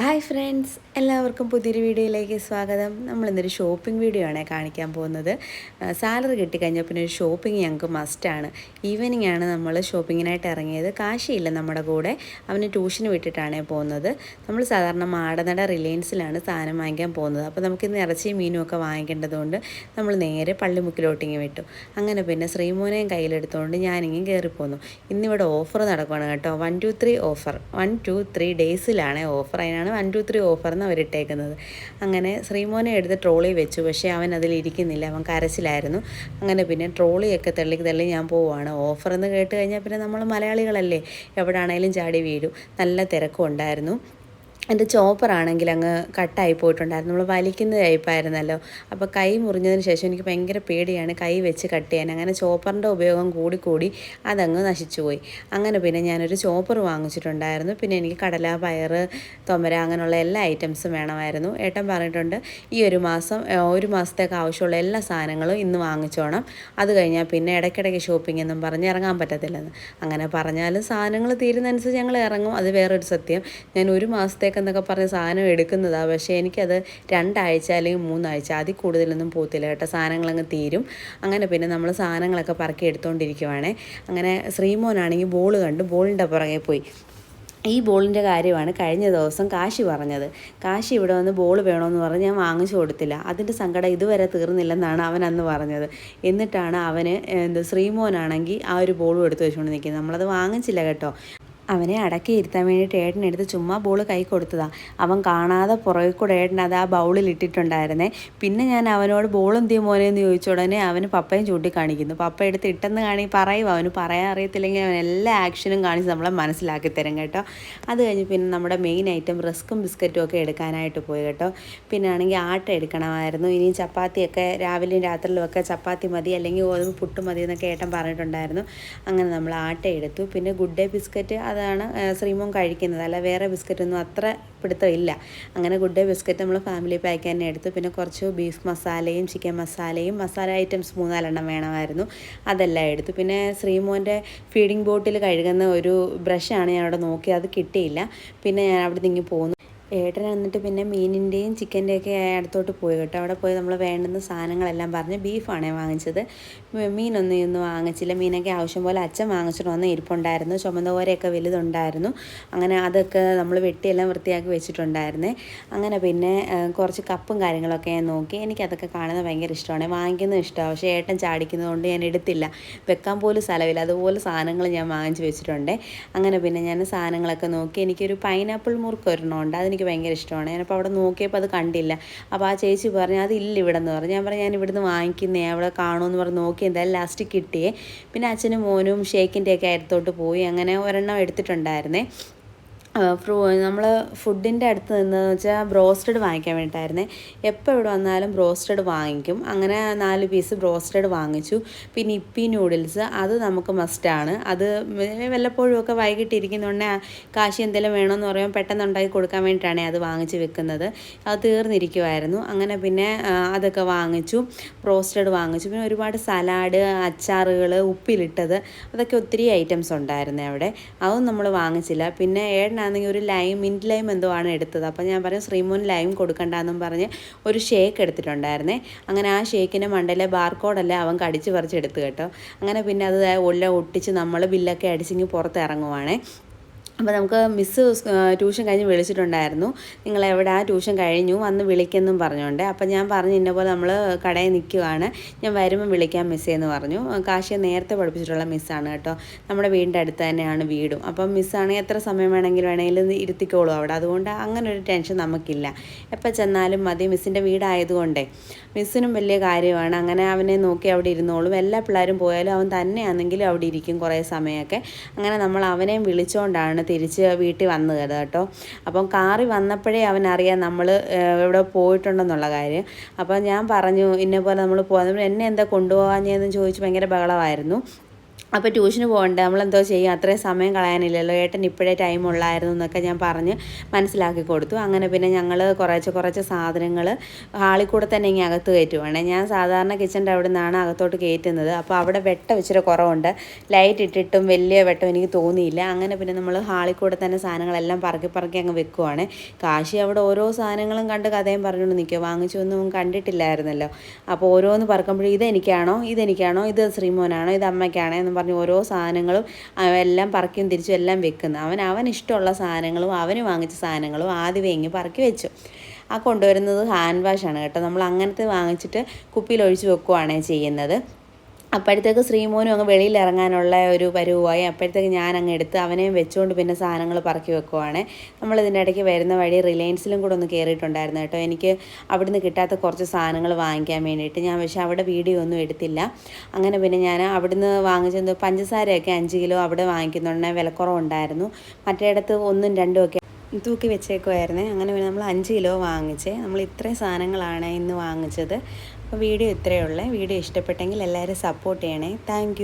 Hi friends എല്ലാവർക്കും പുതിയൊരു വീഡിയോയിലേക്ക് സ്വാഗതം. നമ്മളിന്നൊരു ഷോപ്പിംഗ് വീഡിയോ ആണ് കാണിക്കാൻ പോകുന്നത്. സാലറി കിട്ടിക്കഴിഞ്ഞാൽ പിന്നെ ഒരു ഷോപ്പിംഗ് ഞങ്ങൾക്ക് മസ്റ്റാണ് ഈവനിങ് ആണ് നമ്മൾ ഷോപ്പിങ്ങിനായിട്ട് ഇറങ്ങിയത്. കാശിയില്ല നമ്മുടെ കൂടെ. അവന് ട്യൂഷന് വിട്ടിട്ടാണ് പോകുന്നത്. നമ്മൾ സാധാരണ മാടനട റിലയൻസിലാണ് സാധനം വാങ്ങിക്കാൻ പോകുന്നത്. അപ്പോൾ നമുക്കിന്ന് ഇറച്ചിയും മീനും ഒക്കെ വാങ്ങിക്കേണ്ടതുകൊണ്ട് നമ്മൾ നേരെ പള്ളിമുക്കിലോട്ടിങ്ങി വിട്ടു. അങ്ങനെ പിന്നെ ശ്രീമോനെയും കയ്യിലെടുത്തുകൊണ്ട് ഞാനിങ്ങനെ കയറിപ്പോന്നു ഇന്നിവിടെ ഓഫർ നടക്കുകയാണ് കേട്ടോ. One two three offer one two three ഡേയ്സിലാണ് offer അതിനാണ് വൺ ടു ത്രീ ഓഫർ എന്ന് അവരിട്ടേക്കുന്നത് അങ്ങനെ ശ്രീമോനെ എടുത്ത് ട്രോളി വെച്ചു. പക്ഷേ അവൻ അതിലിരിക്കുന്നില്ല അവൻ കരച്ചിലായിരുന്നു. അങ്ങനെ പിന്നെ ട്രോളിയൊക്കെ തള്ളി തള്ളി ഞാൻ പോവുകയാണ് ഓഫർ എന്ന് കേട്ട് കഴിഞ്ഞാൽ പിന്നെ നമ്മൾ മലയാളികളല്ലേ. എവിടെയാണേലും ചാടി വീഴും. നല്ല തിരക്കും ഉണ്ടായിരുന്നു. എന്റെ ചോപ്പറാണെങ്കിൽ അങ്ങ് കട്ടായി പോയിട്ടുണ്ടായിരുന്നു. നമ്മൾ വലിക്കുന്ന ടൈപ്പായിരുന്നല്ലോ. അപ്പോൾ കൈ മുറിഞ്ഞതിന് ശേഷം എനിക്ക് ഭയങ്കര പേടിയാണ് കൈ വെച്ച് കട്ട് ചെയ്യാൻ. അങ്ങനെ ചോപ്പറിന്റെ ഉപയോഗം കൂടി കൂടി അതങ്ങ് നശിച്ചു പോയി. അങ്ങനെ പിന്നെ ഞാനൊരു ചോപ്പർ വാങ്ങിച്ചിട്ടുണ്ടായിരുന്നു. പിന്നെ എനിക്ക് കടല പയർ തൊമര അങ്ങനെയുള്ള എല്ലാ ഐറ്റംസും വേണമായിരുന്നു. ഏട്ടൻ പറഞ്ഞിട്ടുണ്ട് ഈ ഒരു മാസം ഒരു മാസത്തേക്ക് ആവശ്യമുള്ള എല്ലാ സാധനങ്ങളും ഇന്ന് വാങ്ങിച്ചോണം. അത് കഴിഞ്ഞാൽ പിന്നെ ഇടയ്ക്കിടയ്ക്ക് ഷോപ്പിംഗ് എന്നും പറഞ്ഞ് ഇറങ്ങാൻ പറ്റത്തില്ലെന്ന്. അങ്ങനെ പറഞ്ഞാലും സാധനങ്ങൾ തീരുന്നതനുസരിച്ച് ഞങ്ങൾ ഇറങ്ങും. അത് വേറൊരു സത്യം. ഞാൻ ഒരു മാസത്തേക്ക് എന്നൊക്കെ പറഞ്ഞ് സാധനം എടുക്കുന്നതാണ് പക്ഷേ എനിക്കത് രണ്ടാഴ്ച അല്ലെങ്കിൽ മൂന്നാഴ്ച അതിൽ കൂടുതലൊന്നും പോകത്തില്ല കേട്ടോ. സാധനങ്ങളങ്ങ് തീരും. അങ്ങനെ പിന്നെ നമ്മൾ സാധനങ്ങളൊക്കെ പറക്കി എടുത്തുകൊണ്ടിരിക്കുവാണേ അങ്ങനെ ശ്രീമോനാണെങ്കിൽ ബോൾ കണ്ട്. ബോളിന്റെ പുറകെ പോയി. ഈ ബോളിന്റെ കാര്യമാണ് കഴിഞ്ഞ ദിവസം കാശി പറഞ്ഞത്. കാശി ഇവിടെ വന്ന് ബോൾ വേണമെന്ന് പറഞ്ഞ് ഞാൻ വാങ്ങിച്ചു കൊടുത്തില്ല. അതിന്റെ സങ്കടം ഇതുവരെ തീർന്നില്ലെന്നാണ് അവൻ അന്ന് പറഞ്ഞത്. എന്നിട്ടാണ് അവന് എന്ത് ശ്രീമോനാണെങ്കിൽ ആ ഒരു ബോളും എടുത്ത് വെച്ചുകൊണ്ട് നിൽക്കുന്നത്. നമ്മളത് വാങ്ങിച്ചില്ല കേട്ടോ. അവനെ അടക്കി ഇരുത്താൻ വേണ്ടിയിട്ട് ഏട്ടനെടുത്ത് ചുമ്മാ ബോൾ കൈ കൊടുത്തതാ. അവൻ കാണാതെ പുറകെ കൂടെ ഏട്ടൻ അത് ആ ബൗളിൽ ഇട്ടിട്ടുണ്ടായിരുന്നേ. പിന്നെ ഞാൻ അവനോട് ബോൾ എന്തിയ മോനെ എന്ന് ചോദിച്ച ഉടനെ അവന് പപ്പയും ചൂണ്ടിക്കാണിക്കുന്നു. പപ്പ എടുത്ത് ഇട്ടെന്ന് കാണി പറയും അവന് പറയാൻ അറിയത്തില്ലെങ്കിൽ അവൻ എല്ലാ ആക്ഷനും കാണിച്ച് നമ്മളെ മനസ്സിലാക്കി തരും കേട്ടോ. അത് കഴിഞ്ഞ് പിന്നെ നമ്മുടെ മെയിൻ ഐറ്റം റിസ്ക്കും ബിസ്ക്കറ്റും ഒക്കെ എടുക്കാനായിട്ട് പോയി കേട്ടോ. പിന്നെ ആണെങ്കിൽ ആട്ട എടുക്കണമായിരുന്നു. ഇനി ചപ്പാത്തിയൊക്കെ രാവിലെയും രാത്രിയിലും ഒക്കെ ചപ്പാത്തി മതി അല്ലെങ്കിൽ ഗോതമ്പ് പുട്ട് മതി എന്നൊക്കെ ഏട്ടൻ പറഞ്ഞിട്ടുണ്ടായിരുന്നു. അങ്ങനെ നമ്മൾ ആട്ട എടുത്തു. പിന്നെ ഗുഡ് ഡേ ബിസ്ക്കറ്റ് അതാണ് ശ്രീമോൻ കഴിക്കുന്നത്. അല്ല വേറെ ബിസ്ക്കറ്റൊന്നും അത്ര പിടുത്തമില്ല അങ്ങനെ ഗുഡ് ഡേ ബിസ്ക്കറ്റ് നമ്മൾ ഫാമിലി പാക്ക് തന്നെ എടുത്തു. പിന്നെ കുറച്ച് ബീഫ് മസാലയും ചിക്കൻ മസാലയും മസാല ഐറ്റംസ് മൂന്നാലെണ്ണം വേണമായിരുന്നു. അതെല്ലാം എടുത്തു. പിന്നെ ശ്രീമോന്റെ ഫീഡിംഗ് ബോട്ടിൽ കഴുകുന്ന ഒരു ബ്രഷാണ് ഞാൻ അവിടെ നോക്കി അത് കിട്ടിയില്ല. പിന്നെ ഞാൻ അവിടെ നിന്ന് പോന്നു. ഏട്ടൻ എന്നിട്ട് പിന്നെ മീനിന്റെയും ചിക്കന്റെയൊക്കെ അടുത്തോട്ട് പോയി കേട്ടോ. അവിടെ പോയി നമ്മൾ വേണ്ടുന്ന സാധനങ്ങളെല്ലാം പറഞ്ഞ് ബീഫാണേ വാങ്ങിച്ചത്. മീനൊന്നും ഇന്ന് വാങ്ങിച്ചില്ല. മീനൊക്കെ ആവശ്യം പോലെ അച്ഛൻ വാങ്ങിച്ചിട്ട് വന്ന് ഇരിപ്പുണ്ടായിരുന്നു. ചുമന്ന ഓരയൊക്കെ വലുതുണ്ടായിരുന്നു. അങ്ങനെ അതൊക്കെ നമ്മൾ വെട്ടിയെല്ലാം വൃത്തിയാക്കി വെച്ചിട്ടുണ്ടായിരുന്നേ. അങ്ങനെ പിന്നെ കുറച്ച് കപ്പും കാര്യങ്ങളൊക്കെ ഞാൻ നോക്കി. എനിക്കതൊക്കെ കാണുന്നത് ഭയങ്കര ഇഷ്ടമാണ്. വാങ്ങിക്കുന്നത് ഇഷ്ടമാണ്. പക്ഷേ ഏട്ടൻ ചാടിക്കുന്നതുകൊണ്ട് ഞാൻ എടുത്തില്ല. വെക്കാൻ പോലും സ്ഥലമില്ല. അതുപോലെ സാധനങ്ങൾ ഞാൻ വാങ്ങിച്ച് വെച്ചിട്ടുണ്ട്. അങ്ങനെ പിന്നെ ഞാൻ സാധനങ്ങളൊക്കെ നോക്കി. എനിക്കൊരു പൈനാപ്പിൾ മുറുക്ക് ഒരെണ്ണമുണ്ട് അതെനിക്ക് ഭയങ്കര ഇഷ്ടമാണ്. ഞാനപ്പോൾ അവിടെ നോക്കിയപ്പോൾ അത് കണ്ടില്ല. അപ്പോൾ ആ ചേച്ചി പറഞ്ഞു അതില്ല ഇവിടെ എന്ന് പറഞ്ഞു. ഞാൻ പറഞ്ഞു ഞാൻ ഇവിടുന്ന് വാങ്ങിക്കുന്നേ അവിടെ കാണുമെന്ന് പറഞ്ഞ് നോക്കി എന്തായാലും ലാസ്റ്റ് കിട്ടിയേ. പിന്നെ അച്ഛനും മോനും ഷേക്കിന്റെയൊക്കെ അടുത്തോട്ട് പോയി. അങ്ങനെ ഒരെണ്ണം എടുത്തിട്ടുണ്ടായിരുന്നേ. ഫ്രൂ നമ്മൾ ഫുഡിന്റെ അടുത്ത് നിന്നതെന്ന് വെച്ചാൽ ബ്രോസ്റ്റഡ് വാങ്ങിക്കാൻ വേണ്ടിയിട്ടായിരുന്നേ. എപ്പോൾ ഇവിടെ വന്നാലും ബ്രോസ്റ്റഡ് വാങ്ങിക്കും. അങ്ങനെ നാല് പീസ് ബ്രോസ്റ്റഡ് വാങ്ങിച്ചു. പിന്നെ ഇപ്പി നൂഡിൽസ് അത് നമുക്ക് മസ്റ്റാണ് അത് വല്ലപ്പോഴും ഒക്കെ വൈകിട്ട് കാശി എന്തെങ്കിലും വേണമെന്ന് പറയുമ്പോൾ പെട്ടെന്ന് ഉണ്ടാക്കി കൊടുക്കാൻ വേണ്ടിയിട്ടാണ് അത് വാങ്ങിച്ച് വെക്കുന്നത്. അത് തീർന്നിരിക്കുമായിരുന്നു അങ്ങനെ പിന്നെ അതൊക്കെ വാങ്ങിച്ചു. ബ്രോസ്റ്റഡ് വാങ്ങിച്ചു. പിന്നെ ഒരുപാട് സലാഡ് അച്ചാറുകൾ ഉപ്പിലിട്ടത്. അതൊക്കെ ഒത്തിരി ഐറ്റംസ് ഉണ്ടായിരുന്നു അവിടെ. അതും നമ്മൾ വാങ്ങിച്ചില്ല. പിന്നെ ഏട്ടനാണെങ്കിൽ ഒരു ലൈം മിന്റ് ലൈം എന്തോ ആണ് എടുത്തത്. അപ്പോൾ ഞാൻ പറഞ്ഞു ശ്രീമോൻ ലൈം കൊടുക്കണ്ടെന്നും പറഞ്ഞ് ഒരു ഷേക്ക് എടുത്തിട്ടുണ്ടായിരുന്നേ. അങ്ങനെ ആ ഷേക്കിന്റെ മണ്ടയിലെ ബാർകോഡെല്ലാം അവൻ കടിച്ച് പറിച്ചെടുത്ത് കേട്ടോ. അങ്ങനെ പിന്നെ അത് എല്ലാം ഒട്ടിച്ച് നമ്മൾ ബില്ലൊക്കെ അടിച്ചിങ്ങ് പുറത്ത് ഇറങ്ങുവാണേ. അപ്പോൾ നമുക്ക് മിസ്സ് ട്യൂഷൻ കഴിഞ്ഞ് വിളിച്ചിട്ടുണ്ടായിരുന്നു. നിങ്ങൾ എവിടെ? ആ ട്യൂഷൻ കഴിഞ്ഞു. വന്ന് വിളിക്കെന്നും പറഞ്ഞുകൊണ്ട് അപ്പോൾ ഞാൻ പറഞ്ഞു ഇന്ന പോലെ നമ്മൾ കടയിൽ നിൽക്കുവാണ് ഞാൻ വരുമ്പോൾ വിളിക്കാൻ മിസ്സേ എന്ന് പറഞ്ഞു. കാശിയെ നേരത്തെ പഠിപ്പിച്ചിട്ടുള്ള മിസ്സാണ് കേട്ടോ. നമ്മുടെ വീടിന്റെ അടുത്ത് തന്നെയാണ് വീടും. അപ്പം മിസ്സാണെങ്കിൽ എത്ര സമയം വേണമെങ്കിലും വേണമെങ്കിലും ഇരുത്തിക്കോളും അവിടെ. അതുകൊണ്ട് അങ്ങനെ ഒരു ടെൻഷൻ നമുക്കില്ല. എപ്പോൾ ചെന്നാലും മതി. മിസ്സിന്റെ വീടായതുകൊണ്ടേ. മിസ്സിനും വലിയ കാര്യമാണ്. അങ്ങനെ അവനെ നോക്കി അവിടെ ഇരുന്നോളും. എല്ലാ പിള്ളേരും പോയാലും അവൻ തന്നെയാണെങ്കിലും അവിടെ ഇരിക്കും കുറേ സമയമൊക്കെ. അങ്ങനെ നമ്മൾ അവനെയും വിളിച്ചുകൊണ്ടാണ് തിരിച്ച് വീട്ടിൽ വന്നത് കേട്ടോ. അപ്പം കാറി വന്നപ്പോഴേ അവൻ അറിയാം നമ്മൾ ഇവിടെ പോയിട്ടുണ്ടെന്നുള്ള കാര്യം. അപ്പം ഞാൻ പറഞ്ഞു ഇന്നപോലെ നമ്മൾ പോകുന്നത് എന്നെ എന്താ കൊണ്ടുപോകാഞ്ഞതെന്ന് ചോദിച്ച് ഭയങ്കര ബഹളമായിരുന്നു. അപ്പോൾ ട്യൂഷന് പോകണ്ട. നമ്മളെന്തോ ചെയ്യും. അത്രയും സമയം കളയാനില്ലല്ലോ. ഏട്ടൻ ഇപ്പോഴേ ടൈം ഉള്ളായിരുന്നു എന്നൊക്കെ ഞാൻ പറഞ്ഞ് മനസ്സിലാക്കി കൊടുത്തു. അങ്ങനെ പിന്നെ ഞങ്ങൾ കുറച്ച് കുറച്ച് സാധനങ്ങൾ ഹാളിൽ കൂടെ തന്നെ ഇങ്ങനെ അകത്ത് കയറ്റുവാണ്. ഞാൻ സാധാരണ കിച്ചന്റെ അവിടെ നിന്നാണ് അകത്തോട്ട് കയറ്റുന്നത്. അപ്പോൾ അവിടെ വെട്ടം ഇച്ചിരി കുറവുണ്ട്. ലൈറ്റ് ഇട്ടിട്ടും വലിയ വെട്ടം എനിക്ക് തോന്നിയില്ല. അങ്ങനെ പിന്നെ നമ്മൾ ഹാളിൽ കൂടെ തന്നെ സാധനങ്ങളെല്ലാം പറക്കി പറക്കി അങ്ങ് വെക്കുവാണ്. കാശി അവിടെ ഓരോ സാധനങ്ങളും കണ്ട് കഥയും പറഞ്ഞുകൊണ്ട് നിൽക്കുക വാങ്ങിച്ചൊന്നും കണ്ടിട്ടില്ലായിരുന്നല്ലോ. അപ്പോൾ ഓരോന്ന് പറക്കുമ്പോഴും ഇതെനിക്കാണോ? ഇതെനിക്കാണോ? ഇത് ശ്രീമോനാണോ? ഇത് അമ്മയ്ക്കാണോ? എന്ന് പറഞ്ഞ് ഓരോ സാധനങ്ങളും എല്ലാം പറക്കിയും തിരിച്ചും എല്ലാം വെക്കുന്നു. അവൻ അവൻ ഇഷ്ടമുള്ള സാധനങ്ങളും അവന് വാങ്ങിച്ച സാധനങ്ങളും ആദ്യം വേങ്ങി പറക്കി വെച്ചു. ആ കൊണ്ടുവരുന്നത് ഹാൻഡ് വാഷാണ് കേട്ടോ. നമ്മൾ അങ്ങനത്തെ വാങ്ങിച്ചിട്ട് കുപ്പിയിൽ ഒഴിച്ച് വെക്കുവാണ് ചെയ്യുന്നത്. അപ്പോഴത്തേക്ക് ശ്രീമോനും അങ്ങ് വെളിയിൽ ഇറങ്ങാനുള്ള ഒരു പരുവായി. അപ്പോഴത്തേക്ക് ഞാൻ അങ്ങ് എടുത്ത് അവനെയും വെച്ചുകൊണ്ട് പിന്നെ സാധനങ്ങൾ പറക്കി വെക്കുവാണ്. നമ്മൾ ഇതിന്റെ ഇടയ്ക്ക് വരുന്ന വഴി റിലയൻസിലും കൂടെ ഒന്ന് കയറിയിട്ടുണ്ടായിരുന്നു കേട്ടോ. എനിക്ക് അവിടുന്ന് കിട്ടാത്ത കുറച്ച് സാധനങ്ങൾ വാങ്ങിക്കാൻ വേണ്ടിയിട്ട് ഞാൻ പക്ഷേ അവിടെ വീഡിയോ ഒന്നും എടുത്തില്ല. അങ്ങനെ പിന്നെ ഞാൻ അവിടുന്ന് വാങ്ങിച്ചത് പഞ്ചസാരയൊക്കെ അഞ്ച് കിലോ അവിടെ വാങ്ങിക്കുന്നുണ്ടെ വിലക്കുറവുണ്ടായിരുന്നു. മറ്റേടത്ത് ഒന്നും രണ്ടും ഒക്കെ തൂക്കി വെച്ചേക്കുമായിരുന്നേ അങ്ങനെ പിന്നെ നമ്മൾ അഞ്ച് കിലോ വാങ്ങിച്ചേ. നമ്മൾ ഇത്രയും സാധനങ്ങളാണ് ഇന്ന് വാങ്ങിച്ചത്. അപ്പോൾ വീഡിയോ ഇത്രയേ ഉള്ളേ. വീഡിയോ ഇഷ്ടപ്പെട്ടെങ്കിൽ എല്ലാവരും സപ്പോർട്ട് ചെയ്യണേ. താങ്ക്